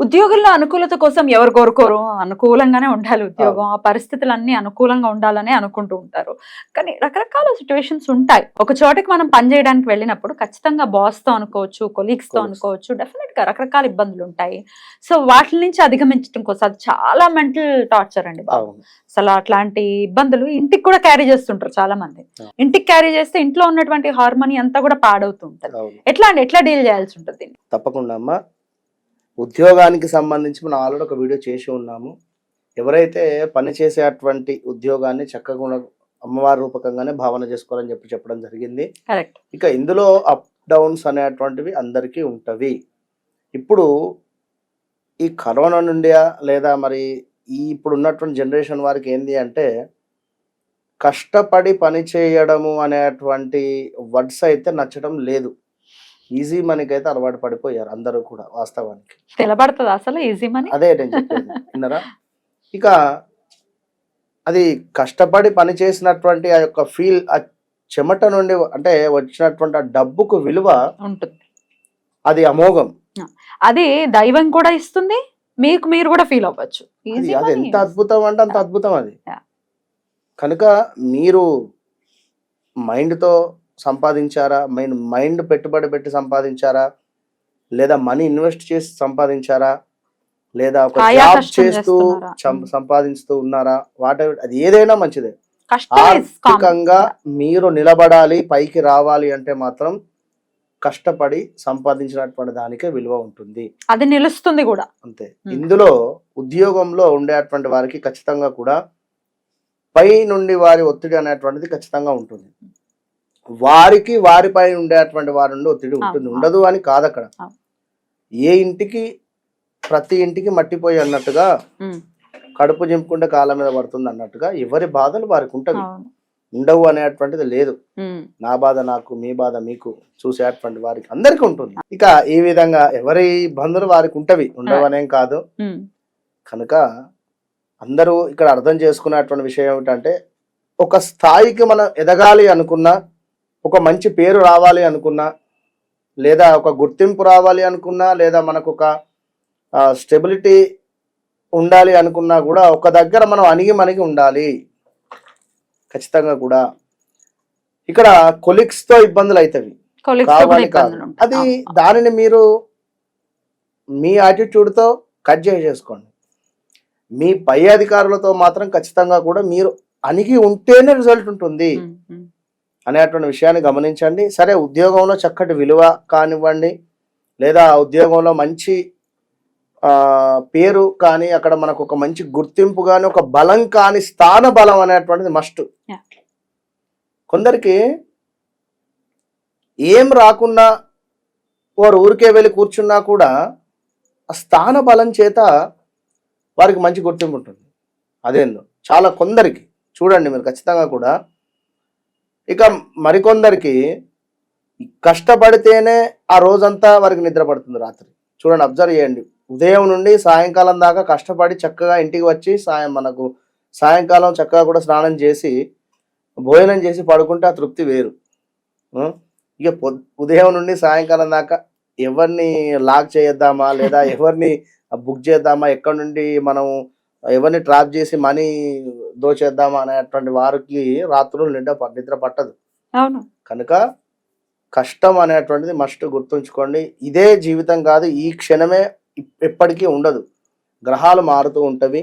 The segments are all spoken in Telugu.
ఉద్యోగుల్లో అనుకూలత కోసం ఎవరు కోరుకోరు? అనుకూలంగానే ఉండాలి ఉద్యోగం. ఆ పరిస్థితులన్నీ అనుకూలంగా ఉండాలని అనుకుంటూ ఉంటారు. కానీ రకరకాల సిచ్యువేషన్స్ ఉంటాయి. ఒక చోటకి మనం పని చేయడానికి వెళ్ళినప్పుడు ఖచ్చితంగా బాస్తో అనుకోవచ్చు కొలీగ్స్తో Colleagues. అనుకోవచ్చు డెఫినెట్గా రకరకాల ఇబ్బందులు ఉంటాయి. సో వాటి నుంచి అధిగమించడం కోసం అది చాలా మెంటల్ టార్చర్ అండి బాబు. అసలు అట్లాంటి ఇబ్బందులు ఇంటికి కూడా క్యారీ చేస్తుంటారు చాలా మంది. ఇంటికి క్యారీ చేస్తే ఇంట్లో ఉన్నటువంటి హార్మోని అంతా కూడా పాడవుతూ ఉంటుంది. అవును. ఎట్లా అండి? ఎట్లా డీల్ చేయాల్సి ఉంటుంది? తప్పకుండా అమ్మా. ఉద్యోగానికి సంబంధించి మనం ఆల్రెడీ ఒక వీడియో చేసి ఉన్నాము. ఎవరైతే పని చేసేటువంటి ఉద్యోగాన్ని చక్కగా అమ్మవారి రూపకంగానే భావన చేసుకోవాలని చెప్పి చెప్పడం జరిగింది. ఇక ఇందులో అప్ డౌన్స్ అనేటువంటివి అందరికీ ఉంటవి. ఇప్పుడు ఈ కరోనా నుండి లేదా మరి ఈ ఇప్పుడు ఉన్నటువంటి జనరేషన్ వారికి ఏంది అంటే కష్టపడి పని చేయడము అనేటువంటి వర్డ్స్ అయితే నచ్చడం లేదు. ఈజీ మనీకి అయితే అలవాటు పడిపోయారు అందరూ కూడా వాస్తవానికి. తెలబడుతుంది అసలు ఈజీ మనీ? అదే నేను చెప్పేది. విన్నారా? ఇక అది కష్టపడి పని చేసినటువంటి ఆ యొక్క ఫీల్ ఆ చెమట నుండి అంటే వచ్చినటువంటి ఆ డబ్బుకు విలువ ఉంటుంది. అది అమోఘం. అది దైవం కూడా ఇస్తుంది మీకు మీరు కూడా ఫీల్ అవ్వచ్చు. అది. ఎంత అద్భుతం అంటే అంత అద్భుతం అది. కనుక మీరు మైండ్తో సంపాదించారా? మైండ్ మైండ్ పెట్టుబడి పెట్టి సంపాదించారా? లేదా మనీ ఇన్వెస్ట్ చేసి సంపాదించారా? లేదా ఒక జాబ్ చేస్తూ చేస్తున్నారా? సం-. సంపాదిస్తూ ఉన్నారా? వాట అది ఏదైనా మంచిదే. ఆర్థికంగా మీరు నిలబడాలి పైకి రావాలి అంటే మాత్రం కష్టపడి సంపాదించినటువంటి దానికే విలువ ఉంటుంది. అది నిలుస్తుంది కూడా. అంతే. ఇందులో ఉద్యోగంలో ఉండేటువంటి వారికి ఖచ్చితంగా కూడా పై నుండి వారి ఒత్తిడి అనేటువంటిది ఖచ్చితంగా ఉంటుంది. వారికి వారిపై ఉండేటువంటి వారి నుండి ఒత్తిడి ఉంటుంది. ఉండదు అని కాదు అక్కడ. ఏ ఇంటికి ప్రతి ఇంటికి మట్టిపోయి అన్నట్టుగా కడుపు చింపుకుంటే కాళ్ళ మీద పడుతుంది అన్నట్టుగా ఎవరి బాధలు వారికి ఉంటవి అవును. ఉండవు అనేటువంటిది లేదు. నా బాధ నాకు మీ బాధ మీకు చూసేటువంటి వారికి అందరికీ ఉంటుంది. ఇక ఈ విధంగా ఎవరి ఇబ్బందులు వారికి ఉంటవి ఉండవనేం కాదు. కనుక అందరూ ఇక్కడ అర్థం చేసుకునేటువంటి విషయం ఏమిటంటే ఒక స్థాయికి మనం ఎదగాలి అనుకున్నా ఒక మంచి పేరు రావాలి అనుకున్నా లేదా ఒక గుర్తింపు రావాలి అనుకున్నా లేదా మనకు ఒక స్టెబిలిటీ ఉండాలి అనుకున్నా కూడా ఒక దగ్గర మనం అణిగి మణిగి ఉండాలి. ఖచ్చితంగా కూడా. ఇక్కడ కొలిక్స్తో ఇబ్బందులు అవుతాయి కావాలి కాదు. అది. దానిని మీరు మీ attitude తో కట్ చేసేసుకోండి మీ పై అధికారులతో మాత్రం ఖచ్చితంగా కూడా మీరు అణిగి ఉంటేనే రిజల్ట్ ఉంటుంది. అనేటువంటి విషయాన్ని గమనించండి. సరే ఉద్యోగంలో చక్కటి విలువ కానివ్వండి లేదా ఉద్యోగంలో మంచి పేరు కానీ అక్కడ మనకు ఒక మంచి గుర్తింపు కానీ ఒక బలం కానీ స్థాన బలం అనేటువంటిది మస్ట్. కొందరికి ఏం రాకున్నా వారు ఊరికే వెళ్ళి కూర్చున్నా కూడా ఆ స్థాన బలం చేత వారికి మంచి గుర్తింపు ఉంటుంది. అదేందో. చాలా కొందరికి చూడండి మీరు ఖచ్చితంగా కూడా ఇక మరికొందరికి కష్టపడితేనే ఆ రోజంతా వారికి నిద్ర పడుతుంది రాత్రి. చూడండి అబ్జర్వ్ చేయండి. ఉదయం నుండి సాయంకాలం దాకా కష్టపడి చక్కగా ఇంటికి వచ్చి సాయం మనకు సాయంకాలం చక్కగా కూడా స్నానం చేసి భోజనం చేసి పడుకుంటే ఆ తృప్తి వేరు. ఇక ఉదయం నుండి సాయంకాలం దాకా ఎవరిని లాక్ చేద్దామా లేదా ఎవరిని బుక్ చేద్దామా? ఎక్కడి నుండి మనం ఎవరిని ట్రాప్ చేసి మనీ దోచేద్దామా అనేటువంటి వారికి రాత్రులు నిండా నిద్ర పట్టదు. అవును. కనుక కష్టం అనేటువంటిది మస్ట్ గుర్తుంచుకోండి. ఇదే జీవితం కాదు ఈ క్షణమే ఎప్పటికీ ఉండదు. గ్రహాలు మారుతూ ఉంటవి.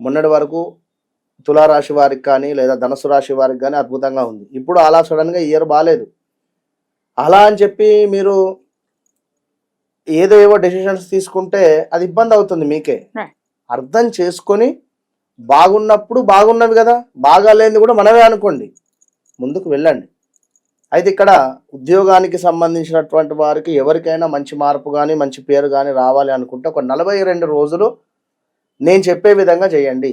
మొన్నటి వరకు తులారాశి వారికి కానీ లేదా ధనుసు రాశి వారికి కానీ అద్భుతంగా ఉంది. ఇప్పుడు అలా సడన్గా ఇయర్ బాగాలేదు అలా అని చెప్పి మీరు ఏదో ఏవో డెసిషన్స్ తీసుకుంటే అది ఇబ్బంది అవుతుంది మీకే. అర్థం చేసుకొని బాగున్నప్పుడు బాగున్నవి కదా బాగాలేనిది కూడా మనమే అనుకోండి. ముందుకు వెళ్ళండి. అయితే ఇక్కడ ఉద్యోగానికి సంబంధించినటువంటి వారికి ఎవరికైనా మంచి మార్పు కానీ మంచి పేరు కానీ రావాలి అనుకుంటే ఒక నలభై రెండు రోజులు నేను చెప్పే విధంగా చేయండి.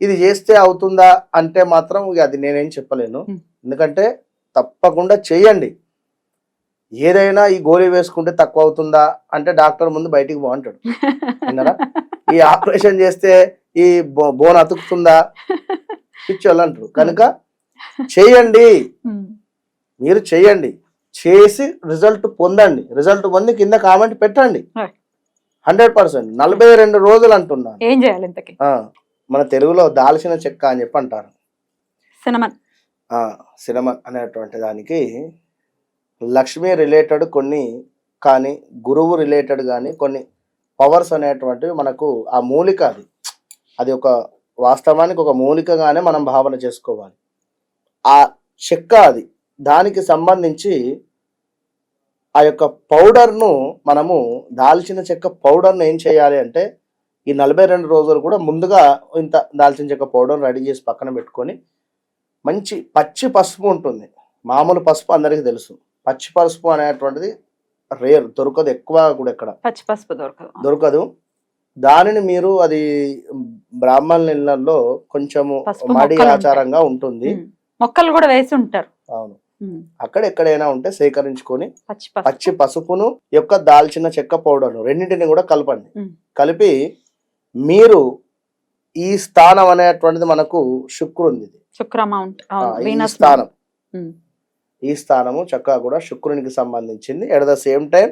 ఇది చేస్తే అవుతుందా అంటే మాత్రం అది నేనేం చెప్పలేను. ఎందుకంటే తప్పకుండా చేయండి. ఏదైనా ఈ గోళీ వేసుకుంటే తక్కువ అవుతుందా అంటే డాక్టర్ ముందు బయటికి బాగుంటాడు విన్నారా? ఈ ఆపరేషన్ చేస్తే ఈ బో బోన్ అతుకుతుందా? పిచ్చోళ్ళు అంటారు. కనుక చేయండి. మీరు చేయండి. చేసి రిజల్ట్ పొందండి. రిజల్ట్ పొంది కింద కామెంట్ పెట్టండి. Hundred percent. నలభై రెండు రోజులు అంటున్నాను ఏం చేయాలి ఇంతకి? ఆ, మన తెలుగులో దాల్చిన చెక్క అని చెప్పి అంటారు. సినిమన్ ఆ, సినమన్ అనేటువంటి దానికి లక్ష్మీ రిలేటెడ్ కొన్ని కానీ గురువు రిలేటెడ్ కానీ కొన్ని పవర్స్ అనేటువంటివి మనకు ఆ మూలిక అది. అది ఒక వాస్తవానికి ఒక మూలికగానే మనం భావన చేసుకోవాలి. ఆ చెక్క అది దానికి సంబంధించి ఆ యొక్క పౌడర్ను మనము దాల్చిన చెక్క పౌడర్ను ఏం చేయాలి అంటే ఈ నలభై రెండు రోజులు కూడా ముందుగా ఇంత దాల్చిన చెక్క పౌడర్ రెడీ చేసి పక్కన పెట్టుకొని మంచి పచ్చి పసుపు ఉంటుంది. మామూలు పసుపు అందరికీ తెలుసు. పచ్చి పసుపు అనేటువంటిది రేర్ దొరకదు ఎక్కువ కూడా ఎక్కడ పచ్చి పసుపు దొరకదు దొరకదు దానిని మీరు అది బ్రాహ్మణుల ఇళ్ళలో కొంచెము మడి. ఆచారంగా ఉంటుంది. మొక్కలు కూడా వేసి ఉంటారు అవును. అక్కడ ఎక్కడైనా ఉంటే సేకరించుకొని పచ్చి పసుపు పచ్చి పసుపును యొక్క దాల్చిన చెక్క పౌడర్ను రెండింటిని కూడా కలపండి. కలిపి మీరు ఈ స్థానం అనేటువంటిది మనకు శుక్రుంది ఇది. శుక్ర మౌంట్ ఆ, ఈ వీనస్ స్థానం. ఈ స్థానము చక్కగా కూడా శుక్రునికి సంబంధించింది. ఎట్ ద సేమ్ టైం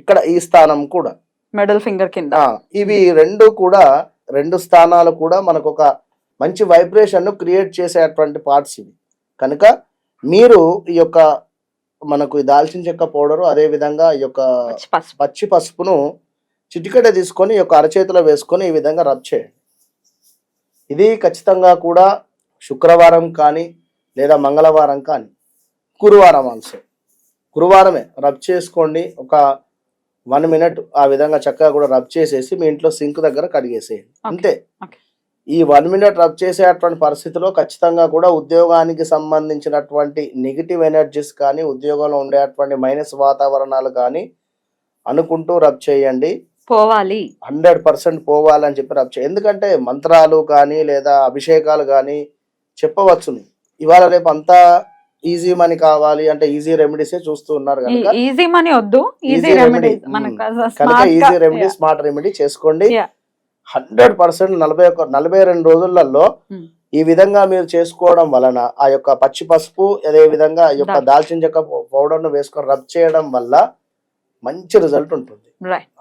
ఇక్కడ ఈ స్థానం కూడా మిడిల్ ఫింగర్ కింద. ఇవి రెండు కూడా రెండు స్థానాలు కూడా మనకు ఒక మంచి వైబ్రేషన్ను క్రియేట్ చేసేటువంటి పార్ట్స్ ఇవి. కనుక మీరు ఈ యొక్క మనకు దాల్చిన చెక్క పౌడరు అదే విధంగా ఈ యొక్క పచ్చి పసుపును చిటికెట తీసుకొని ఈ యొక్క అరచేతిలో వేసుకొని ఈ విధంగా రబ్ చేయండి. ఇది ఖచ్చితంగా కూడా శుక్రవారం కానీ లేదా మంగళవారం కానీ గురువారం ఆల్సో గురువారమే రబ్ చేసుకోండి. ఒక వన్ మినిట్ ఆ విధంగా చక్కగా కూడా రబ్ చేసేసి మీ ఇంట్లో సింక్ దగ్గర కడిగేసేయండి. అంతే. ఈ వన్ మినిట్ రబ్ చేసేటువంటి పరిస్థితిలో ఖచ్చితంగా కూడా ఉద్యోగానికి సంబంధించినటువంటి నెగిటివ్ ఎనర్జీస్ కానీ ఉద్యోగంలో ఉండేటువంటి మైనస్ వాతావరణాలు కానీ అనుకుంటూ రబ్ చేయండి. పోవాలి. హండ్రెడ్ పర్సెంట్ పోవాలని చెప్పి రబ్ చేయండి. ఎందుకంటే మంత్రాలు కానీ లేదా అభిషేకాలు కానీ చెప్పవచ్చును. ఇవాళ రేపు అంతా ఈజీ మనీ కావాలి అంటే ఈజీ రెమెడీసే చూస్తూ ఉన్నారు కనుక ఈజీ మనీ వద్దు ఈజీ రెమెడీ కనుక ఈజీ రెమెడీ స్మార్ట్ రెమెడీ చేసుకోండి. హండ్రెడ్ పర్సెంట్ నలభై ఒక నలభై రెండు రోజులలో Hmm. ఈ విధంగా మీరు చేసుకోవడం వలన ఆ యొక్క పచ్చి పసుపు అదే విధంగా ఈ యొక్క దాల్- దాల్చిన చెక్క పౌడర్ను వేసుకొని రబ్ చేయడం వల్ల మంచి రిజల్ట్ ఉంటుంది.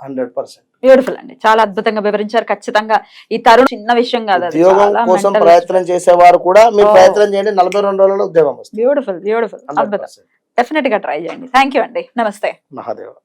హండ్రెడ్ పర్సెంట్ బ్యూటిఫుల్ అండి. చాలా అద్భుతంగా వివరించారు. ఖచ్చితంగా ఈ తరుణ్ చిన్న విషయం కాదు ఉద్యోగం కోసం ప్రయత్నం చేసేవారు కూడా మీరు Oh. ప్రయత్నం చేయండి. నలభై రెండు రోజులలో ఉద్యోగం వస్తుంది. బ్యూటిఫుల్ బ్యూటిఫుల్ అద్భుతం. డెఫినెట్గా ట్రై చేయండి. థ్యాంక్ యూ అండి. నమస్తే. మహాదేవ.